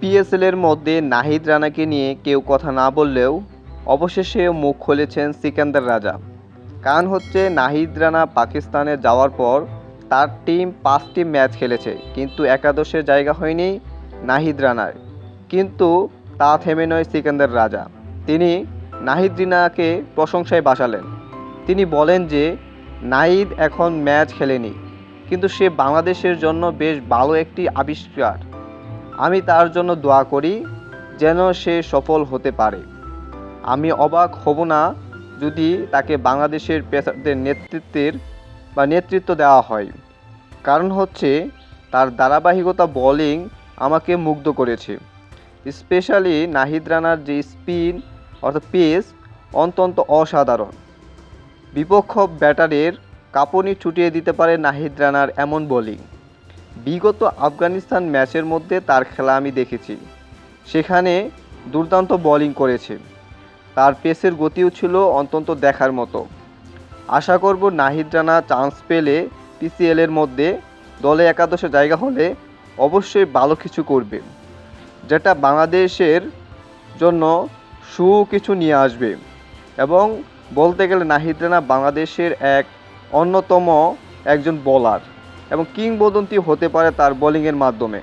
পিএসএলের মধ্যে নাহিদ রানাকে নিয়ে কেউ কথা না বললেও অবশেষে মুখ খুলেছেন সিকান্দার রাজা। কারণ হচ্ছে নাহিদ রানা পাকিস্তানে যাওয়ার পর তার টিম পাঁচটি ম্যাচ খেলেছে, কিন্তু একাদশের জায়গা হয়নি নাহিদ রানার। কিন্তু তা থেমে নয় সিকান্দার রাজা। তিনি নাহিদ রিনাকে প্রশংসায় বাসালেন। তিনি বলেন যে, নাহিদ এখন ম্যাচ খেলেনি, কিন্তু সে বাংলাদেশের জন্য বেশ ভালো একটি আবিষ্কার। আমি তার জন্য দোয়া করি যেন সে সফল হতে পারে। আমি অবাক হব না যদি তাকে বাংলাদেশের পেসারদের নেতৃত্বের বা নেতৃত্ব দেওয়া হয়। কারণ হচ্ছে, তার ধারাবাহিকতা বোলিং আমাকে মুগ্ধ করেছে। স্পেশালি নাহিদ রানার যে স্পিন অর্থাৎ পেস অত্যন্ত অসাধারণ। বিপক্ষ ব্যাটারের কাঁপুনি ছুটিয়ে দিতে পারে নাহিদ রানার এমন বোলিং। বিগত আফগানিস্তান ম্যাচের মধ্যে তার খেলা আমি দেখেছি। সেখানে দুর্দান্ত বোলিং করেছে। তার পেসের গতিও ছিল অত্যন্ত দেখার মতো। আশা করব নাহিদ রানা চান্স পেলে পিসিএলের মধ্যে দলে একাদশে জায়গা হলে অবশ্যই ভালো কিছু করবে। যেটা বাংলাদেশের জন্য সু কিছু নিয়ে আসবে। এবং বলতে গেলে নাহিদ রানা বাংলাদেশের এক অন্যতম একজন বোলার এবং কিংবদন্তি হতে পারে তার বোলিংয়ের মাধ্যমে।